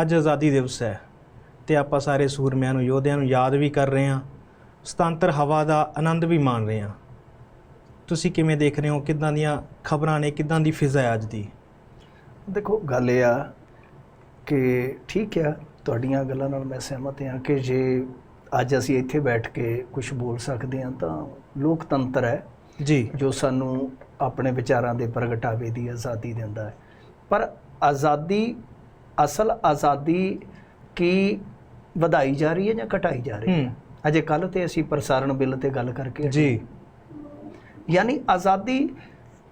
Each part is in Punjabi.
ਅੱਜ ਆਜ਼ਾਦੀ ਦਿਵਸ ਹੈ ਤੇ ਆਪਾਂ ਸਾਰੇ ਸੂਰਮਿਆਂ ਨੂੰ ਯੋਧਿਆਂ ਨੂੰ ਯਾਦ ਵੀ ਕਰ ਰਹੇ ਹਾਂ। ਸੁਤੰਤਰ ਹਵਾ ਦਾ ਆਨੰਦ ਵੀ ਮਾਣ ਰਹੇ ਹਾਂ। ਤੁਸੀਂ ਕਿਵੇਂ ਦੇਖ ਰਹੇ ਹੋ? ਕਿੱਦਾਂ ਦੀਆਂ ਖਬਰਾਂ ਨੇ? ਕਿੱਦਾਂ ਦੀ ਫਿਜ਼ਾ ਹੈ ਅੱਜ ਦੀ? ਦੇਖੋ ਗੱਲ ਇਹ ਆ ਕਿ ਠੀਕ ਆ ਤੁਹਾਡੀਆਂ ਗੱਲਾਂ ਨਾਲ ਮੈਂ ਸਹਿਮਤ ਹਾਂ ਕਿ ਜੇ ਅੱਜ ਅਸੀਂ ਇੱਥੇ ਬੈਠ ਕੇ ਕੁਝ ਬੋਲ ਸਕਦੇ ਹਾਂ ਤਾਂ ਲੋਕਤੰਤਰ ਹੈ ਜੀ। ਜੋ ਸਾਨੂੰ ਆਪਣੇ ਵਿਚਾਰਾਂ ਦੇ ਪ੍ਰਗਟਾਵੇ ਦੀ ਆਜ਼ਾਦੀ ਦਿੰਦਾ ਹੈ। ਪਰ ਆਜ਼ਾਦੀ ਅਸਲ ਆਜ਼ਾਦੀ ਕੀ ਵਧਾਈ ਜਾ ਰਹੀ ਹੈ ਜਾਂ ਘਟਾਈ ਜਾ ਰਹੀ ਹੈ? ਅਜੇ ਕੱਲ ਤੇ ਅਸੀਂ ਪ੍ਰਸਾਰਣ ਬਿੱਲ ਤੇ ਗੱਲ ਕਰਕੇ। ਜੀ। ਯਾਨੀ ਆਜ਼ਾਦੀ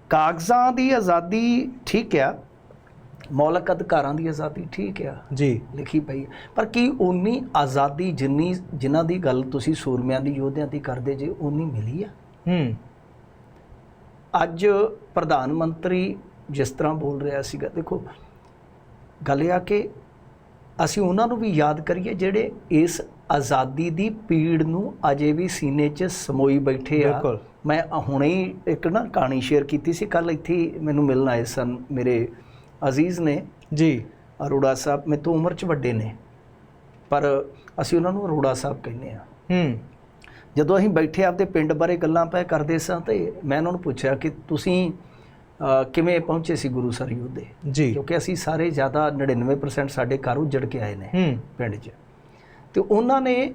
ਕਾਗਜ਼ਾਂ ਦੀ ਆਜ਼ਾਦੀ ਠੀਕ ਆ ਮੌਲਿਕ ਅਧਿਕਾਰਾਂ ਦੀ ਆਜ਼ਾਦੀ ਠੀਕ ਆ ਜੀ। ਲਿਖੀ ਪਈ। ਪਰ ਕੀ ਉਨੀ ਆਜ਼ਾਦੀ ਜਿੰਨੀ ਜਿਨ੍ਹਾਂ ਦੀ ਗੱਲ ਤੁਸੀਂ ਸੂਰਮਿਆਂ ਦੀ ਯੋਧਿਆਂ ਦੀ ਕਰਦੇ ਜੇ ਉਨੀ ਮਿਲੀ ਆ? ਹੂੰ। ਅੱਜ ਪ੍ਰਧਾਨ ਮੰਤਰੀ ਜਿਸ ਤਰ੍ਹਾਂ ਬੋਲ ਰਿਹਾ ਸੀਗਾ ਦੇਖੋ ਗੱਲ ਇਹ ਆ ਕਿ ਅਸੀਂ ਉਹਨਾਂ ਨੂੰ ਵੀ ਯਾਦ ਕਰੀਏ ਜਿਹੜੇ ਇਸ ਆਜ਼ਾਦੀ ਦੀ ਪੀੜ ਨੂੰ ਅਜੇ ਵੀ ਸੀਨੇ 'ਚ ਸਮੋਈ ਬੈਠੇ ਆ। ਬਿਲਕੁਲ। ਮੈਂ ਹੁਣੇ ਹੀ ਇੱਕ ਨਾ ਕਹਾਣੀ ਸ਼ੇਅਰ ਕੀਤੀ ਸੀ ਕੱਲ ਇੱਥੇ ਮੈਨੂੰ ਮਿਲਣ ਆਏ ਸਨ ਮੇਰੇ ਅਜ਼ੀਜ਼ ਨੇ। ਜੀ। ਅਰੋੜਾ ਸਾਹਿਬ ਮੇਰੇ ਤੋਂ ਉਮਰ 'ਚ ਵੱਡੇ ਨੇ ਪਰ ਅਸੀਂ ਉਹਨਾਂ ਨੂੰ ਅਰੋੜਾ ਸਾਹਿਬ ਕਹਿੰਦੇ ਆ। ਹੂੰ। ਜਦੋਂ ਅਸੀਂ ਬੈਠੇ ਆਪਦੇ ਪਿੰਡ ਬਾਰੇ ਗੱਲਾਂ ਪੈ ਕਰਦੇ ਸਾਂ ਤੇ ਮੈਂ ਉਹਨਾਂ ਨੂੰ ਪੁੱਛਿਆ ਕਿ ਤੁਸੀਂ ਕਿਵੇਂ ਪਹੁੰਚੇ ਸੀ ਗੁਰੂ ਸਰ ਯੋਧੇ ਜੀ। ਕਿਉਂਕਿ ਅਸੀਂ ਸਾਰੇ ਜ਼ਿਆਦਾ 99% ਸਾਡੇ ਘਰ ਉੱਜੜ ਕੇ ਆਏ ਨੇ ਪਿੰਡ 'ਚ। ਤੇ ਉਹਨਾਂ ਨੇ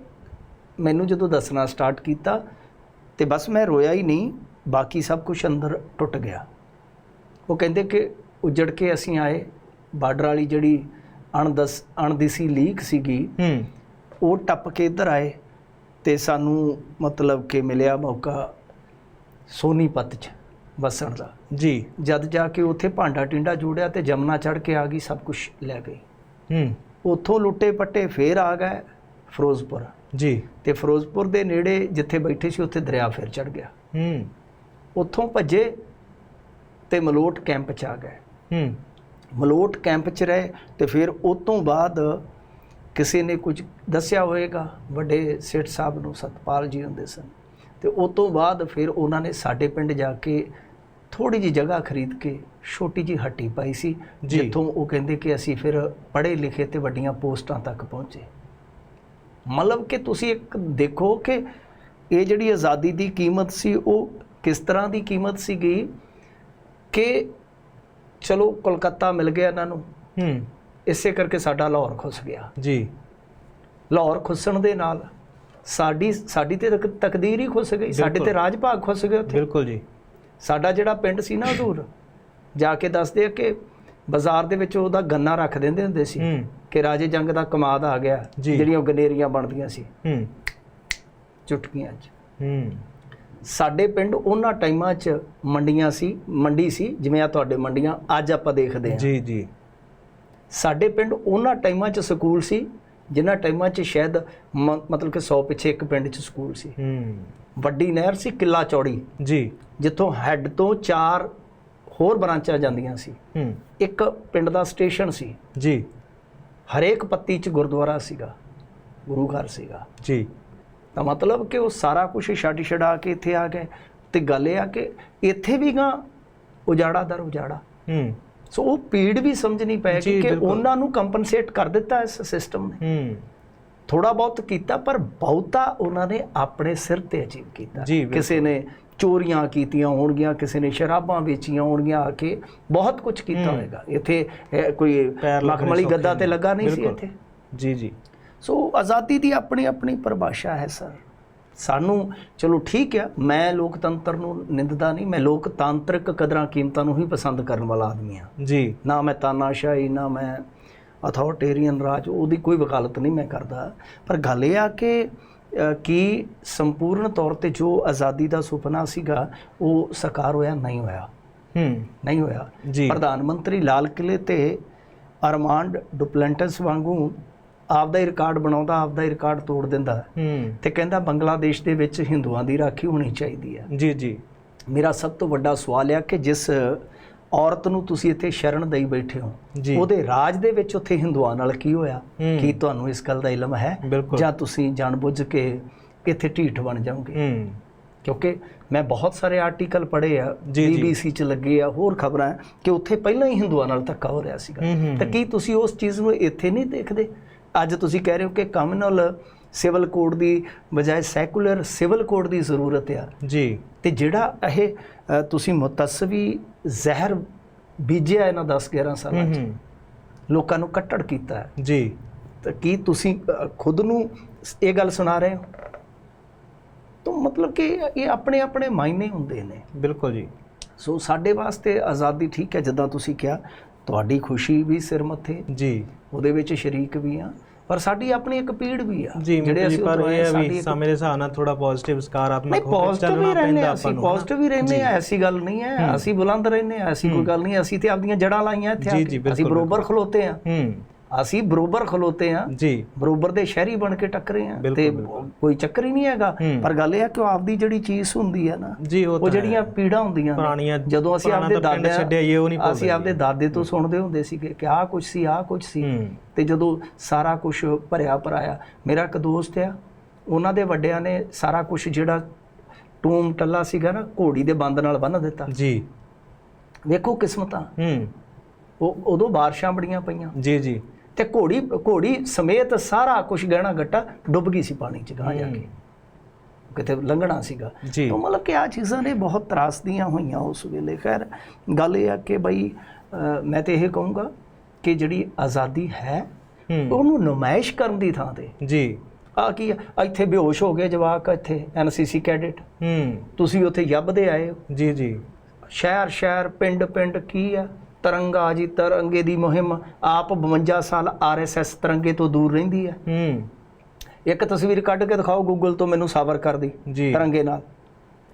ਮੈਨੂੰ ਜਦੋਂ ਦੱਸਣਾ ਸਟਾਰਟ ਕੀਤਾ ਤੇ ਬਸ ਮੈਂ ਰੋਇਆ ਹੀ ਨਹੀਂ ਬਾਕੀ ਸਭ ਕੁਝ ਅੰਦਰ ਟੁੱਟ ਗਿਆ। ਉਹ ਕਹਿੰਦੇ ਕਿ ਉੱਜੜ ਕੇ ਅਸੀਂ ਆਏ ਬਾਰਡਰ ਵਾਲੀ ਜਿਹੜੀ ਅਣਦਸ ਅਣਦਿਸੀ ਲੀਕ ਸੀਗੀ ਹੂੰ। ਉਹ ਟੱਪ ਕੇ ਇੱਧਰ ਆਏ ਤੇ ਸਾਨੂੰ ਮਤਲਬ ਕਿ ਮਿਲਿਆ ਮੌਕਾ ਸੋਨੀਪਤ 'ਚ। ਵਸਣ ਦਾ। ਜੀ ਜਦ ਜਾ ਕੇ ਉੱਥੇ ਭਾਂਡਾ ਟਿੰਡਾ ਜੋੜਿਆ ਤੇ ਜਮਨਾ ਚੜ ਕੇ ਆ ਗਈ ਸਭ ਕੁਝ ਲੈ ਗਈ। ਹੂੰ। ਉੱਥੋਂ ਲੁੱਟੇ ਪੱਟੇ ਫੇਰ ਆ ਗਏ ਫਿਰੋਜ਼ਪੁਰ। ਜੀ। ਤੇ ਫਿਰੋਜ਼ਪੁਰ ਦੇ ਨੇੜੇ ਜਿੱਥੇ ਬੈਠੇ ਸੀ ਉੱਥੇ ਦਰਿਆ ਫੇਰ ਚੜ ਗਿਆ। ਹੂੰ। ਉੱਥੋਂ ਭੱਜੇ ਤੇ ਮਲੋਟ ਕੈਂਪ 'ਚ ਆ ਗਏ। ਹੂੰ। ਮਲੋਟ ਕੈਂਪ 'ਚ ਰਹੇ ਤੇ ਫਿਰ ਉਸ ਤੋਂ ਬਾਅਦ ਕਿਸੇ ਨੇ ਕੁਝ ਦੱਸਿਆ ਹੋਵੇਗਾ ਵੱਡੇ ਸੇਠ ਸਾਹਿਬ ਨੂੰ ਸਤਪਾਲ ਜੀ ਹੁੰਦੇ ਸਨ। ਤੇ ਉਸ ਤੋਂ ਬਾਅਦ ਫਿਰ ਉਹਨਾਂ ਨੇ ਸਾਡੇ ਪਿੰਡ ਜਾ ਕੇ ਥੋੜੀ ਜੀ ਜਗ੍ਹਾ ਖਰੀਦ ਕੇ ਛੋਟੀ ਜੀ ਹੱਟੀ ਪਾਈ ਸੀ। ਜਿੱਥੋਂ ਉਹ ਕਹਿੰਦੇ ਕਿ ਅਸੀਂ ਫਿਰ ਪੜ੍ਹੇ ਲਿਖੇ ਤੇ ਵੱਡੀਆਂ ਪੋਸਟਾਂ ਤੱਕ ਪਹੁੰਚੇ। ਮਤਲਬ ਕਿ ਤੁਸੀਂ ਇੱਕ ਦੇਖੋ ਕਿ ਇਹ ਜਿਹੜੀ ਆਜ਼ਾਦੀ ਦੀ ਕੀਮਤ ਸੀ ਉਹ ਕਿਸ ਤਰ੍ਹਾਂ ਦੀ ਕੀਮਤ ਸੀਗੀ ਕਿ ਚਲੋ ਕੋਲਕਾਤਾ ਮਿਲ ਗਿਆ ਇਹਨਾਂ ਨੂੰ। ਹੂੰ। ਇਸੇ ਕਰਕੇ ਸਾਡਾ ਲਾਹੌਰ ਖੁੱਸ ਗਿਆ। ਜੀ। ਲਾਹੌਰ ਖੁੱਸਣ ਦੇ ਨਾਲ ਸਾਡੀ ਸਾਡੀ ਤੇ ਤਕ- ਤਕਦੀਰ ਹੀ ਖੁੱਸ ਗਈ ਸਾਡੇ। ਤੇ ਰਾਜ ਭਾਗ ਖੁੱਸ ਗਏ ਉੱਥੇ। ਬਿਲਕੁਲ ਜੀ। ਸਾਡਾ ਜਿਹੜਾ ਪਿੰਡ ਸੀ ਨਾ ਦੂਰ ਜਾ ਕੇ ਦੱਸਦੇ ਆ ਕਿ ਬਾਜ਼ਾਰ ਦੇ ਵਿੱਚ ਉਹਦਾ ਗੰਨਾ ਰੱਖ ਦਿੰਦੇ ਹੁੰਦੇ ਸੀ ਕਿ ਰਾਜੇ ਜੰਗ ਦਾ ਕਮਾਦ ਆ ਗਿਆ। ਜਿਹੜੀਆਂ ਉਹ ਗਨੇਰੀਆਂ ਬਣਦੀਆਂ ਸੀ। ਹੂੰ। ਚੁਟਕੀਆਂ 'ਚ। ਹੂੰ। ਸਾਡੇ ਪਿੰਡ ਉਹਨਾਂ ਟਾਈਮਾਂ 'ਚ ਮੰਡੀਆਂ ਸੀ ਮੰਡੀ ਸੀ ਜਿਵੇਂ ਆ ਤੁਹਾਡੇ ਮੰਡੀਆਂ ਅੱਜ ਆਪਾਂ ਦੇਖਦੇ ਹਾਂ। ਜੀ ਜੀ। ਸਾਡੇ ਪਿੰਡ ਉਹਨਾਂ ਟਾਈਮਾਂ 'ਚ ਸਕੂਲ ਸੀ ਜਿਨ੍ਹਾਂ ਟਾਈਮਾਂ 'ਚ ਸ਼ਾਇਦ ਮਤਲਬ ਕਿ 100 ਪਿੱਛੇ ਇੱਕ ਪਿੰਡ 'ਚ ਸਕੂਲ ਸੀ। ਹੂੰ। ਵੱਡੀ ਨਹਿਰ ਸੀ ਕਿੱਲਾ ਚੌੜੀ। ਜੀ। ਜਿੱਥੋਂ ਹੈੱਡ ਤੋਂ ਚਾਰ ਹੋਰ ਬ੍ਰਾਂਚਾਂ ਜਾਂਦੀਆਂ ਸੀ। ਹੂੰ। ਇੱਕ ਪਿੰਡ ਦਾ ਸਟੇਸ਼ਨ ਸੀ। ਜੀ। ਹਰੇਕ ਪੱਤੀ 'ਚ ਗੁਰਦੁਆਰਾ ਸੀਗਾ। ਗੁਰੂ ਘਰ ਸੀਗਾ। ਜੀ। ਤਾਂ ਮਤਲਬ ਕਿ ਉਹ ਸਾਰਾ ਕੁਝ ਛੱਡ ਛਡਾ ਕੇ ਇੱਥੇ ਆ ਗਏ। ਤੇ ਗੱਲ ਇਹ ਆ ਕਿ ਇੱਥੇ ਵੀ ਗਾ ਉਜਾੜਾ ਦਰ ਉਜਾੜਾ। ਹੂੰ। ਸੋ ਉਹ ਪੀੜ ਵੀ ਸਮਝਣੀ ਜੀ, ਪਏਗੀ ਕਿ। ਉਹਨਾਂ ਨੂੰ ਕੰਪਨਸੇਟ ਕਰ ਦਿੱਤਾ ਇਸ ਸਿਸਟਮ ਨੇ ਹੂੰ ਥੋੜਾ ਬਹੁਤ ਕੀਤਾ ਪਰ ਬਹੁਤਾ ਉਹਨਾਂ ਨੇ ਆਪਣੇ ਸਿਰ ਤੇ ਅਚੀਵ ਕੀਤਾ। ਕਿਸੇ ਨੇ ਚੋਰੀਆਂ ਕੀਤੀਆਂ ਹੋਣਗੀਆਂ ਕਿਸੇ ਨੇ ਸ਼ਰਾਬਾਂ ਵੇਚੀਆਂ ਹੋਣਗੀਆਂ ਆ ਕੇ ਬਹੁਤ ਕੁਝ ਕੀਤਾ ਹੂੰ। ਹੋਏਗਾ ਇੱਥੇ ਕੋਈ ਸੌਖੇ ਗੱਦਾ ਤੇ ਨਹੀਂ। ਲੱਗਾ ਨਹੀਂ ਸੀ। ਇੱਥੇ ਜੀ ਜੀ ਸੋ ਆਜ਼ਾਦੀ ਦੀ ਆਪਣੀ ਆਪਣੀ ਪਰਿਭਾਸ਼ਾ ਹੈ ਸਰ ਸਾਨੂੰ ਚਲੋ ਠੀਕ ਆ ਮੈਂ ਲੋਕਤੰਤਰ ਨੂੰ ਨਿੰਦਦਾ ਨਹੀਂ ਮੈਂ ਲੋਕਤਾਂਤਰਿਕ ਕਦਰਾਂ ਕੀਮਤਾਂ ਨੂੰ ਹੀ ਪਸੰਦ ਕਰਨ ਵਾਲਾ ਆਦਮੀ ਆ। ਜੀ। ਨਾ ਮੈਂ ਤਾਨਾਸ਼ਾਹੀ ਨਾ ਮੈਂ ਅਥਾਰਟੇਰੀਅਨ ਰਾਜ ਉਹਦੀ ਕੋਈ ਵਕਾਲਤ ਨਹੀਂ ਮੈਂ ਕਰਦਾ। ਪਰ ਗੱਲ ਇਹ ਆ ਕਿ ਕੀ ਸੰਪੂਰਨ ਤੌਰ ਤੇ ਜੋ ਆਜ਼ਾਦੀ ਦਾ ਸੁਪਨਾ ਸੀਗਾ ਉਹ ਸਾਕਾਰ ਹੋਇਆ? ਨਹੀਂ ਹੋਇਆ। ਹੂੰ। ਨਹੀਂ ਹੋਇਆ। ਜੀ। ਪ੍ਰਧਾਨ ਮੰਤਰੀ ਲਾਲ ਕਿਲੇ ਤੇ ਅਰਮਾਂਡ ਡੁਪਲੈਂਟਸ ਵਾਂਗੂ ਆਪਦਾ ਹੀ ਰਿਕਾਰਡ ਬਣਾਉਂਦਾ ਆਪਦਾ ਹੀ ਰਿਕਾਰਡ ਤੋੜ ਦਿੰਦਾ। ਹੂੰ। ਤੇ ਕਹਿੰਦਾ ਬੰਗਲਾਦੇਸ਼ ਦੇ ਵਿੱਚ ਹਿੰਦੂਆਂ ਦੀ ਰਾਖੀ ਹੋਣੀ ਚਾਹੀਦੀ ਹੈ। ਜੀ ਜੀ। ਮੇਰਾ ਸਭ ਤੋਂ ਵੱਡਾ ਸਵਾਲ ਹੈ ਕਿ ਜਿਸ ਔਰਤ ਨੂੰ ਤੁਸੀਂ ਇੱਥੇ ਸ਼ਰਨ ਦੇਈ ਬੈਠੇ ਹੋ ਉਹਦੇ ਰਾਜ ਦੇ ਵਿੱਚ ਉੱਥੇ ਹਿੰਦੂਆਂ ਨਾਲ ਕੀ ਹੋਇਆ। ਕੀ ਤੁਹਾਨੂੰ ਇਸ ਗੱਲ ਦਾ ਇਲਮ ਹੈ? ਜਾਂ ਤੁਸੀਂ ਜਾਣਬੁੱਝ ਕੇ ਇੱਥੇ ਢੀਠ ਬਣ ਜਾਓਗੇ? ਕਿਉਂਕਿ ਮੈਂ ਬਹੁਤ ਸਾਰੇ ਆਰਟੀਕਲ ਪੜ੍ਹੇ ਆ। BBC ਚ ਲੱਗੇ ਆ ਹੋਰ ਖਬਰਾਂ ਕਿ ਉੱਥੇ ਪਹਿਲਾਂ ਹੀ ਹਿੰਦੂਆਂ ਨਾਲ ਧੱਕਾ ਹੋ ਰਿਹਾ ਸੀਗਾ। ਤਾਂ ਕੀ ਤੁਸੀਂ ਉਸ ਚੀਜ਼ ਨੂੰ ਇੱਥੇ ਨਹੀਂ ਦੇਖਦੇ? ਅੱਜ ਤੁਸੀਂ ਕਹਿ ਰਹੇ ਹੋ ਕਿ ਕਮਿਊਨਲ ਸਿਵਲ ਕੋਡ ਦੀ ਬਜਾਏ ਸੈਕੂਲਰ ਸਿਵਲ ਕੋਡ ਦੀ ਜ਼ਰੂਰਤ ਆ। ਜੀ। ਤੇ ਜਿਹੜਾ ਇਹ ਤੁਸੀਂ ਮੁਤਸਵੀ ਜ਼ਹਿਰ ਬੀਜਿਆ ਇਹਨਾਂ 10 11 ਹੂੰ ਸਾਲਾਂ ਚ ਲੋਕਾਂ ਨੂੰ ਕੱਟੜ ਕੀਤਾ ਜੀ। ਤਾਂ ਕੀ ਤੁਸੀਂ ਖੁਦ ਨੂੰ ਇਹ ਗੱਲ ਸੁਣਾ ਰਹੇ ਹੋ? ਤਾਂ ਮਤਲਬ ਕਿ ਇਹ ਆਪਣੇ ਆਪਣੇ ਮਾਇਨੇ ਹੁੰਦੇ ਨੇ। ਬਿਲਕੁਲ ਜੀ। ਸੋ ਸਾਡੇ ਵਾਸਤੇ ਆਜ਼ਾਦੀ ਠੀਕ ਹੈ ਜਿੱਦਾਂ ਤੁਸੀਂ ਕਿਹਾ ਤੁਹਾਡੀ ਖੁਸ਼ੀ ਵੀ ਸਿਰ ਮੱਥੇ ਜੀ। ਉਹਦੇ ਵਿੱਚ ਸ਼ਰੀਕ ਵੀ ਆ ਪਰ ਸਾਡੀ ਆਪਣੀ ਇੱਕ ਪੀੜ ਵੀ ਆ। ਜੀ ਮਿੰਟੂ ਜੀ ਪਰ ਇਹ ਵੀ ਸਮੇਂ ਦੇ ਹਿਸਾਬ ਨਾਲ ਥੋੜਾ ਪੋਜ਼ਿਟਿਵ ਸਕਾਰਾਤਮਕ ਹੋ ਕੇ ਚੱਲਣਾ ਪੈਂਦਾ ਆਪਾਂ ਅਸੀਂ ਨੂੰ। ਪੋਜ਼ਿਟਿਵ ਹੀ ਰਹਿੰਦੇ ਆ ਐਸੀ ਗੱਲ ਨਹੀਂ ਹੈ ਅਸੀਂ ਬੁਲੰਦ ਰਹਿੰਦੇ ਆ ਐਸੀ ਕੋਈ ਗੱਲ ਨਹੀਂ ਅਸੀਂ ਤੇ ਆਪਣੀਆਂ ਜੜਾਂ ਲਾਈਆਂ ਇੱਥੇ ਅਸੀਂ ਬਰੋਬਰ ਖਲੋਤੇ ਆ। ਹੂੰ। ਅਸੀਂ ਬਰੋਬਰ ਖਲੋਤੇ ਆ। ਜੀ। ਬਰੋਬਰ ਦੇ ਸ਼ਹਿਰੀ ਬਣ ਕੇ ਟੱਕਰੇ ਆ ਤੇ। ਕੋਈ ਚੱਕਰ ਹੀ ਨਹੀਂ ਹੈਗਾ। ਹੂੰ। ਪਰ ਗੱਲ ਇਹ ਆ ਕਿ ਆਪਦੀ ਜਿਹੜੀ ਚੀਜ਼ ਹੁੰਦੀ ਆ ਨਾ ਜੀ ਉਹ ਜਿਹੜੀਆਂ ਹੈ। ਪੀੜਾਂ ਹੁੰਦੀਆਂ ਪੁਰਾਣੀਆਂ ਜਦੋਂ ਅਸੀਂ ਆਪਦੇ ਦਾਦੇ ਛੱਡਿਆ ਹੀ ਉਹ ਨਹੀਂ ਅਸੀਂ ਆਪਦੇ ਦਾਦੇ ਤੋਂ ਸੁਣਦੇ ਹੁੰਦੇ ਸੀਗੇ ਕਿ ਆਹ ਕੁਝ ਸੀ ਆਹ ਕੁਝ ਸੀ। ਹੂੰ। ਤੇ ਜਦੋਂ ਸਾਰਾ ਕੁਝ ਭਰਿਆ ਭਰਾਇਆ ਮੇਰਾ ਇੱਕ ਦੋਸਤ ਆ ਉਹਨਾਂ ਦੇ ਵੱਡਿਆਂ ਨੇ ਸਾਰਾ ਕੁਝ ਜਿਹੜਾ ਟੂਮ ਟੱਲਾ ਸੀਗਾ ਨਾ ਘੋੜੀ ਦੇ ਬੰਦ ਨਾਲ ਬੰਨ ਦਿੱਤਾ। ਜੀ। ਵੇਖੋ ਕਿਸਮਤਾਂ। ਹੂੰ। ਉਹ ਉਦੋਂ ਬਾਰਿਸ਼ਾਂ ਬੜੀਆਂ ਪਈਆਂ। ਜੀ ਜੀ। ਤੇ ਘੋੜੀ ਘੋੜੀ ਸਮੇਤ ਸਾਰਾ ਕੁਝ ਗਹਿਣਾ ਗੱਟਾ ਡੁੱਬ ਗਈ ਸੀ ਪਾਣੀ 'ਚ ਗਾਂ ਜਾ ਕੇ। ਕਿਤੇ ਲੰਘਣਾ ਸੀਗਾ। ਤਾਂ ਮਤਲਬ ਕਿ ਆ ਚੀਜ਼ਾਂ ਨੇ ਬਹੁਤ ਤਰਾਸਦੀਆਂ ਹੋਈਆਂ ਉਸ ਵੇਲੇ। ਖੈਰ ਗੱਲ ਇਹ ਆ ਕਿ ਬਈ ਮੈਂ ਤੇ ਇਹ ਕਹੂੰਗਾ ਕਿ ਜਿਹੜੀ ਆਜ਼ਾਦੀ ਹੈ ਹੂੰ। ਉਹਨੂੰ ਨੁਮਾਇਸ਼ ਕਰਨ ਦੀ ਥਾਂ ਤੇ। ਜੀ। ਆ ਕੀ ਆ, ਇੱਥੇ ਬੇਹੋਸ਼ ਹੋ ਗਏ ਜਵਾਕ ਇੱਥੇ ਐਨਸੀਸੀ ਕੈਡਟ। ਹੂੰ। ਤੁਸੀਂ ਉੱਥੇ ਯੱਬਦੇ ਆਏ ਹੋ। ਜੀ ਜੀ। ਸ਼ਹਿਰ ਸ਼ਹਿਰ ਪਿੰਡ ਪਿੰਡ ਕੀ ਆ? ਤਰੰਗਾ ਜੀ ਤਰੰਗੇ ਦੀ ਮੁਹਿੰਮ ਆਪ 52 ਸਾਲ ਆਰਐਸਐਸ ਤਰੰਗੇ ਤੋਂ ਦੂਰ ਰਹਿੰਦੀ ਹੈ। ਹੂੰ। ਇੱਕ ਤਸਵੀਰ ਕੱਢ ਕੇ ਦਿਖਾਓ ਗੂਗਲ ਤੋਂ ਮੈਨੂੰ ਸਾਬਰ ਕਰਦੀ ਤਰੰਗੇ ਨਾਲ।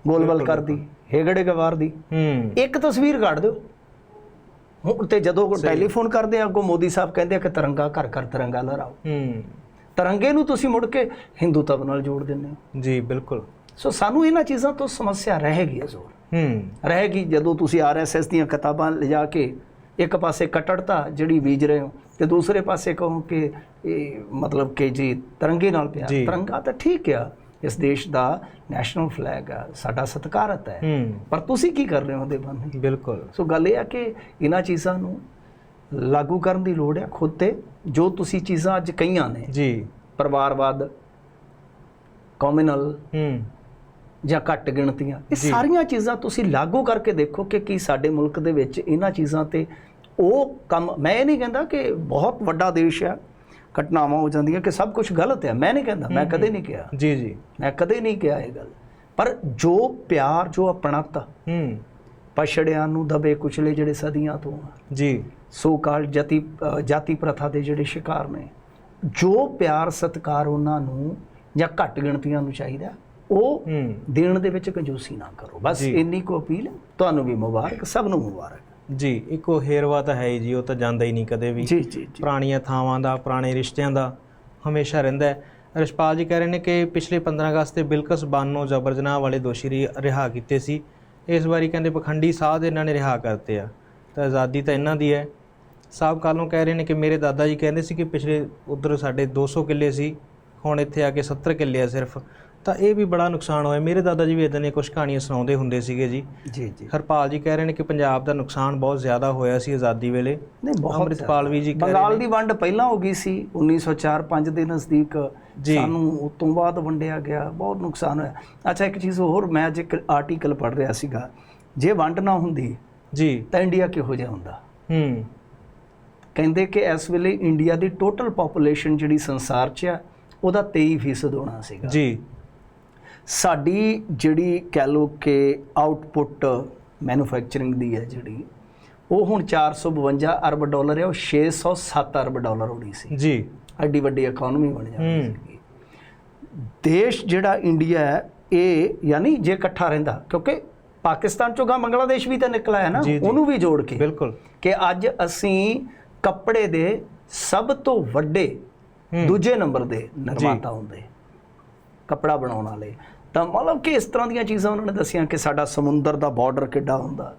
ਗੋਲਬਲ ਕਰਦੀ ਹੇਗੜੇ ਗਵਾਰ ਦੀ। ਹੂੰ। ਇੱਕ ਤਸਵੀਰ ਕੱਢ ਦਿਓ। ਹੁਣ ਤੇ ਜਦੋਂ ਟੈਲੀਫੋਨ ਕਰਦੇ ਆ ਅੱਗੋਂ ਮੋਦੀ ਸਾਹਿਬ ਕਹਿੰਦੇ ਆ ਕਿ ਤਰੰਗਾ ਘਰ ਘਰ ਤਰੰਗਾ ਲਹਿਰਾਓ। ਹੂੰ। ਤਰੰਗੇ ਨੂੰ ਤੁਸੀਂ ਮੁੜ ਕੇ ਹਿੰਦੂਤਵ ਨਾਲ ਜੋੜ ਦਿੰਦੇ ਹੋ। ਜੀ ਬਿਲਕੁਲ। ਸੋ ਸਾਨੂੰ ਇਹਨਾਂ ਚੀਜ਼ਾਂ ਤੋਂ ਸਮੱਸਿਆ ਰਹੇਗੀ ਜ਼ੋਰ ਹੂੰ ਰਹੇਗੀ ਜਦੋਂ ਤੁਸੀਂ ਆਰਐਸਐਸ ਦੀਆਂ ਕਿਤਾਬਾਂ ਲਿਜਾ ਕੇ ਇੱਕ ਪਾਸੇ ਕਟੜਤਾ ਜਿਹੜੀ ਬੀਜ ਰਹੇ ਹੋ ਤੇ ਦੂਸਰੇ ਪਾਸੇ ਕਹੋ ਕਿ ਇਹ ਮਤਲਬ ਕਿ ਜੀ ਤਿਰੰਗੇ ਨਾਲ ਪਿਆਰ ਜੀ। ਤਿਰੰਗਾ ਤਾਂ ਠੀਕ ਆ ਇਸ ਦੇਸ਼ ਦਾ ਨੈਸ਼ਨਲ ਫਲੈਗ ਆ ਸਾਡਾ ਸਤਿਕਾਰਤ ਹੈ। ਪਰ ਤੁਸੀਂ ਕੀ ਕਰ ਰਹੇ ਹੋ ਉਹਦੇ ਬੰਨੇ ਬਿਲਕੁਲ। ਸੋ ਗੱਲ ਇਹ ਆ ਕਿ ਇਹਨਾਂ ਚੀਜ਼ਾਂ ਨੂੰ ਲਾਗੂ ਕਰਨ ਦੀ ਲੋੜ ਹੈ ਖੁਦ ਤੇ ਜੋ ਤੁਸੀਂ ਚੀਜ਼ਾਂ ਅੱਜ ਕਹੀਆਂ ਨੇ। ਜੀ। ਪਰਿਵਾਰਵਾਦ ਕਮਿਊਨਲ ਹੂੰ। ਜਾਂ ਘੱਟ ਗਿਣਤੀਆਂ। ਇਹ। ਸਾਰੀਆਂ ਚੀਜ਼ਾਂ ਤੁਸੀਂ ਲਾਗੂ ਕਰਕੇ ਦੇਖੋ ਕਿ ਕੀ ਸਾਡੇ ਮੁਲਕ ਦੇ ਵਿੱਚ ਇਹਨਾਂ ਚੀਜ਼ਾਂ ਤੇ ਉਹ ਕੰਮ ਮੈਂ ਇਹ ਨਹੀਂ ਕਹਿੰਦਾ ਕਿ ਬਹੁਤ ਵੱਡਾ ਦੇਸ਼ ਹੈ ਘਟਨਾਵਾਂ ਹੋ ਜਾਂਦੀਆਂ ਕਿ ਸਭ ਕੁਝ ਗਲਤ ਹੈ ਮੈਂ ਨਹੀਂ ਕਹਿੰਦਾ ਮੈਂ ਕਦੇ ਨਹੀਂ ਕਿਹਾ। ਜੀ ਜੀ। ਮੈਂ ਕਦੇ ਨਹੀਂ ਕਿਹਾ ਇਹ ਗੱਲ। ਪਰ ਜੋ ਪਿਆਰ ਜੋ ਆਪਣਤ ਹੂੰ। ਪਛੜਿਆਂ ਨੂੰ ਦਬੇ ਕੁਚਲੇ ਜਿਹੜੇ ਸਦੀਆਂ ਤੋਂ ਆ। ਜੀ। ਸੋ ਕਾਲ ਜਾਤੀ ਜਾਤੀ ਪ੍ਰਥਾ ਦੇ ਜਿਹੜੇ ਸ਼ਿਕਾਰ ਨੇ ਜੋ ਪਿਆਰ ਸਤਿਕਾਰ ਉਹਨਾਂ ਨੂੰ ਜਾਂ ਘੱਟ ਗਿਣਤੀਆਂ ਨੂੰ ਚਾਹੀਦਾ ਉਹ ਦੇਣ ਦੇ ਵਿੱਚ ਕੰਜੂਸੀ ਨਾ ਕਰੋ। ਬਸ। ਇੰਨੀ ਕੋ ਅਪੀਲ। ਤੁਹਾਨੂੰ ਵੀ ਮੁਬਾਰਕ ਸਭ ਨੂੰ ਮੁਬਾਰਕ। ਜੀ ਇੱਕੋ ਹੇਰਵਾ ਤਾਂ ਹੈ ਜੀ ਉਹ ਤਾਂ ਜਾਂਦਾ ਹੀ ਨਹੀਂ ਕਦੇ ਵੀ। ਜੀ ਜੀ ਜੀ। ਪੁਰਾਣੀਆਂ ਥਾਵਾਂ ਦਾ ਪੁਰਾਣੇ ਰਿਸ਼ਤਿਆਂ ਦਾ ਹਮੇਸ਼ਾ ਰਹਿੰਦਾ ਹੈ। ਰਿਸ਼ਪਾਲ ਜੀ ਕਹਿ ਰਹੇ ਨੇ ਕਿ ਪਿਛਲੇ 15 ਅਗਸਤ ਤੇ ਬਿਲਕਸ ਬਾਨੋ ਜਬਰ ਜਨਾਹ ਵਾਲੇ ਦੋਸ਼ੀ ਰਿਹਾ ਕੀਤੇ ਸੀ। ਇਸ ਵਾਰੀ ਕਹਿੰਦੇ ਪਖੰਡੀ ਸਾਧ ਇਹਨਾਂ ਨੇ ਰਿਹਾ ਕਰਤੇ ਆ। ਤਾਂ ਆਜ਼ਾਦੀ ਤਾਂ ਇਹਨਾਂ ਦੀ ਹੈ। ਸਾਹਿਬ ਕਾਲੋਂ ਕਹਿ ਰਹੇ ਨੇ ਕਿ ਮੇਰੇ ਦਾਦਾ ਜੀ ਕਹਿੰਦੇ ਸੀ ਕਿ ਪਿਛਲੇ ਉਧਰ ਸਾਡੇ 200 ਕਿੱਲੇ ਸੀ ਹੁਣ ਇੱਥੇ ਆ ਕੇ 70 ਕਿੱਲੇ ਆ ਸਿਰਫ। ਤਾਂ ਇਹ ਵੀ ਬੜਾ ਨੁਕਸਾਨ ਹੋਇਆ। ਮੇਰੇ ਦਾਦਾ ਜੀ ਵੀ ਇਦਾਂ ਦੀਆਂ ਕੁਝ ਕਹਾਣੀਆਂ ਸੁਣਾਉਂਦੇ ਹੁੰਦੇ ਸੀਗੇ ਜੀ। ਜੀ ਜੀ। ਹਰਪਾਲ ਜੀ ਕਹਿ ਰਹੇ ਨੇ ਕਿ ਪੰਜਾਬ ਦਾ ਨੁਕਸਾਨ ਬਹੁਤ ਜ਼ਿਆਦਾ ਹੋਇਆ ਸੀ ਆਜ਼ਾਦੀ ਵੇਲੇ। ਨਹੀਂ ਬਹੁਤ ਅੰਮ੍ਰਿਤਪਾਲ ਵੀ ਜੀ ਕਹਿ ਰਹੇ ਬੰਗਾਲ ਦੀ ਵੰਡ ਪਹਿਲਾਂ ਹੋ ਗਈ ਸੀ। 1904-5 ਦੇ ਨਜ਼ਦੀਕ। ਸਾਨੂੰ ਉਸ ਤੋਂ ਬਾਅਦ ਵੰਡਿਆ ਗਿਆ। ਬਹੁਤ ਨੁਕਸਾਨ ਹੋਇਆ। ਅੱਛਾ ਇੱਕ ਚੀਜ਼ ਹੋਰ ਮੈਂ ਅੱਜ ਇੱਕ ਆਰਟੀਕਲ ਪੜ੍ਹ ਰਿਹਾ ਸੀਗਾ। ਜੇ ਵੰਡ ਨਾ ਹੁੰਦੀ ਜੀ। ਤਾਂ ਇੰਡੀਆ ਕਿਹੋ ਜਿਹਾ ਹੁੰਦਾ? ਹੂੰ। ਕਹਿੰਦੇ ਕਿ ਇਸ ਵੇਲੇ ਇੰਡੀਆ ਦੀ ਟੋਟਲ ਪੋਪੂਲੇਸ਼ਨ ਜਿਹੜੀ ਸੰਸਾਰ 'ਚ ਆ ਉਹਦਾ 23% ਹੋਣਾ ਸੀਗਾ। ਜੀ। ਸਾਡੀ ਜਿਹੜੀ ਕਹਿ ਲਓ ਕਿ ਆਊਟਪੁੱਟ ਮੈਨੂਫੈਕਚਰਿੰਗ ਦੀ ਹੈ ਜਿਹੜੀ ਉਹ ਹੁਣ 452 ਅਰਬ ਡਾਲਰ ਹੈ ਉਹ 607 ਅਰਬ ਡਾਲਰ ਹੋਣੀ ਸੀ ਜੀ ਐਡੀ ਵੱਡੀ ਇਕਨੋਮੀ ਬਣ ਹੂੰ। ਸੀ ਦੇਸ਼ ਜਿਹੜਾ ਇੰਡੀਆ ਹੈ ਇਹ ਯਾਨੀ ਜੇ ਇਕੱਠਾ ਰਹਿੰਦਾ ਕਿਉਂਕਿ ਪਾਕਿਸਤਾਨ ਚੋਂ ਗਾ ਬੰਗਲਾਦੇਸ਼ ਵੀ ਤਾਂ ਨਿਕਲਾ ਹੈ ਨਾ। ਉਹਨੂੰ ਵੀ ਜੋੜ ਕੇ ਬਿਲਕੁਲ ਕਿ ਅੱਜ ਅਸੀਂ ਕੱਪੜੇ ਦੇ ਸਭ ਤੋਂ ਵੱਡੇ। ਦੂਜੇ ਨੰਬਰ ਦੇ ਨਿਰਮਾਤਾ ਹੁੰਦੇ ਕੱਪੜਾ ਬਣਾਉਣ ਵਾਲੇ। ਤਾਂ ਮਤਲਬ ਕਿ ਇਸ ਤਰ੍ਹਾਂ ਦੀਆਂ ਚੀਜ਼ਾਂ ਉਹਨਾਂ ਨੇ ਦੱਸੀਆਂ ਕਿ ਸਾਡਾ ਸਮੁੰਦਰ ਦਾ ਬਾਰਡਰ ਕਿੱਡਾ ਹੁੰਦਾ।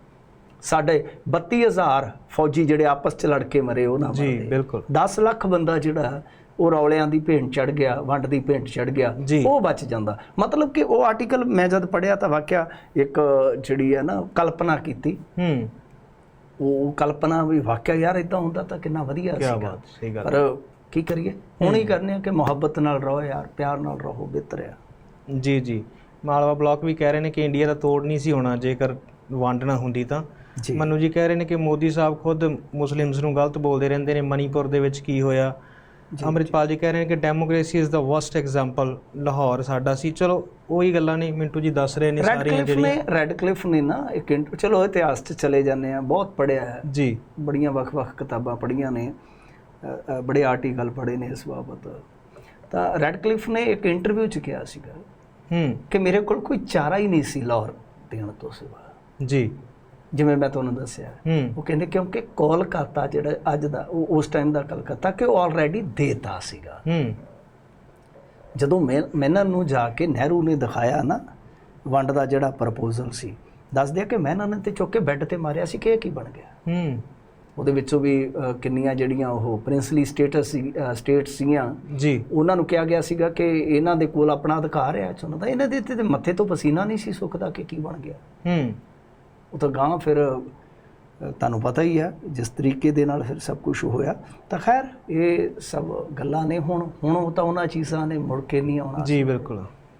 ਸਾਡੇ 32000 ਫੌਜੀ ਜਿਹੜੇ ਆਪਸ ਚ ਲੜ ਕੇ ਮਰੇ ਉਹ ਨਾ ਜੀ ਬਿਲਕੁਲ। 10 ਲੱਖ ਬੰਦਾ ਜਿਹੜਾ ਉਹ ਰੌਲਿਆਂ ਦੀ ਭੇਂਟ ਚੜ ਗਿਆ ਵੰਡ ਦੀ ਭੇਂਟ ਚੜ ਗਿਆ। ਉਹ ਬਚ ਜਾਂਦਾ। ਮਤਲਬ ਕਿ ਉਹ ਆਰਟੀਕਲ ਮੈਂ ਜਦ ਪੜਿਆ ਤਾਂ ਵਾਕਿਆ ਇੱਕ ਜਿਹੜੀ ਹੈ ਨਾ ਕਲਪਨਾ ਕੀਤੀ। ਹੂੰ। ਉਹ ਕਲਪਨਾ ਵੀ ਵਾਕਿਆ ਯਾਰ ਇਦਾਂ ਹੁੰਦਾ ਤਾਂ ਕਿੰਨਾ ਵਧੀਆ ਸੀਗਾ। ਪਰ ਕੀ ਕਰੀਏ? ਹੁਣ ਹੀ ਕਰਨੇ ਆ ਕਿ ਮੁਹੱਬਤ ਨਾਲ ਰਹੋ ਯਾਰ ਪਿਆਰ ਨਾਲ ਰਹੋ ਬਿਹਤਰ ਆ। ਜੀ ਜੀ। ਮਾਲਵਾ ਬਲਾਕ ਵੀ ਕਹਿ ਰਹੇ ਨੇ ਕਿ ਇੰਡੀਆ ਦਾ ਤੋੜ ਨਹੀਂ ਸੀ ਹੋਣਾ ਜੇਕਰ ਵੰਡ ਨਾ ਹੁੰਦੀ ਤਾਂ। ਮਨੂ ਜੀ ਕਹਿ ਰਹੇ ਨੇ ਕਿ ਮੋਦੀ ਸਾਹਿਬ ਖੁਦ ਮੁਸਲਿਮਸ ਨੂੰ ਗਲਤ ਬੋਲਦੇ ਰਹਿੰਦੇ ਨੇ ਮਨੀਪੁਰ ਦੇ ਵਿੱਚ ਕੀ ਹੋਇਆ? ਅੰਮ੍ਰਿਤਪਾਲ ਜੀ। ਕਹਿ ਰਹੇ ਨੇ ਕਿ democracy is the worst example Lahore ਸਾਡਾ ਸੀ। ਚਲੋ ਉਹੀ ਗੱਲਾਂ ਨੇ ਮਿੰਟੂ ਜੀ ਦੱਸ ਰਹੇ ਨੇ ਰੈਡ ਸਾਰੀਆਂ ਕਲਿਫ ਨੇ ਜਿਹੜੀਆਂ ਰੈਡ ਕਲਿਫ ਨੇ ਨਾ ਇੱਕ ਚਲੋ ਇਤਿਹਾਸ 'ਚ ਚਲੇ ਜਾਂਦੇ ਆ ਬਹੁਤ ਪੜਿਆ ਹੈ। ਜੀ। ਬੜੀਆਂ ਵੱਖ-ਵੱਖ ਕਿਤਾਬਾਂ ਪੜ੍ਹੀਆਂ ਨੇ। ਬੜੇ ਆਰਟੀਕਲ ਪੜ੍ਹੇ ਨੇ ਇਸ ਬਾਬਤ। ਤਾਂ ਰੈਡ ਕਲਿਫ ਨੇ ਇੱਕ ਇੰਟਰਵਿਊ 'ਚ ਕਿਹਾ ਸੀਗਾ ਹੂੰ। ਕਿ ਮੇਰੇ ਕੋਲ ਕੋਈ ਚਾਰਾ ਹੀ ਨਹੀਂ ਸੀ ਲਾਹੌਰ ਦੇਣ ਤੋਂ ਸਿਵਾ। ਜੀ। ਜਿਵੇਂ ਮੈਂ ਤੁਹਾਨੂੰ ਦੱਸਿਆ। ਉਹ ਕਹਿੰਦੇ ਕਿਉਂਕਿ ਕੋਲਕਾਤਾ ਜਿਹੜਾ ਅੱਜ ਦਾ ਉਹ ਉਸ ਟਾਈਮ ਦਾ ਕਲਕੱਤਾ ਕਿ ਉਹ ਆਲਰੇਡੀ ਦੇਤਾ ਸੀਗਾ। ਹੂੰ। ਜਦੋਂ ਮੈਂ ਮੈਨਨ ਨੂੰ ਜਾ ਕੇ ਨਹਿਰੂ ਨੇ ਦਿਖਾਇਆ ਨਾ ਵੰਡ ਦਾ ਜਿਹੜਾ ਪ੍ਰਪੋਜ਼ਲ ਸੀ ਦੱਸ ਦਿਆ ਕਿ ਮੈਨਨ ਨੇ ਤੇ ਚੁੱਕ ਕੇ ਬੈੱਡ ਤੇ ਮਾਰਿਆ ਸੀ ਕਿ ਇਹ ਕੀ ਬਣ ਗਿਆ? ਹੂੰ। ਉਹਦੇ ਵਿੱਚੋਂ ਵੀ ਕਿੰਨੀਆਂ ਜਿਹੜੀਆਂ ਉਹ ਪ੍ਰਿੰਸਲੀ ਸਟੇਟਸ ਸੀ ਸਟੇਟ ਸੀਗੀਆਂ। ਜੀ। ਉਹਨਾਂ ਨੂੰ ਕਿਹਾ ਗਿਆ ਸੀਗਾ ਕਿ ਇਹਨਾਂ ਦੇ ਕੋਲ ਆਪਣਾ ਅਧਿਕਾਰ ਹੈ ਚੁਣਨ ਦਾ ਇਹਨਾਂ ਦੇ ਤੇ ਮੱਥੇ ਤੋਂ ਪਸੀਨਾ ਨਹੀਂ ਸੀ ਸੁੱਕਦਾ ਕਿ ਕੀ ਬਣ ਗਿਆ। ਹੂੰ। ਉਹ ਤਾਂ ਗਾਂ ਫਿਰ ਤੁਹਾਨੂੰ ਪਤਾ ਹੀ ਹੈ ਜਿਸ ਤਰੀਕੇ ਦੇ ਨਾਲ ਫਿਰ ਸਭ ਕੁਝ ਹੋਇਆ। ਤਾਂ ਖੈਰ ਇਹ ਸਭ ਗੱਲਾਂ ਨੇ ਹੁਣ। ਹੁਣ ਉਹ ਤਾਂ ਉਹਨਾਂ ਚੀਜ਼ਾਂ ਨੇ ਮੁੜ ਕੇ ਨਹੀਂ ਆਉਣਾ। ਜੀ ਬਿਲਕੁਲ।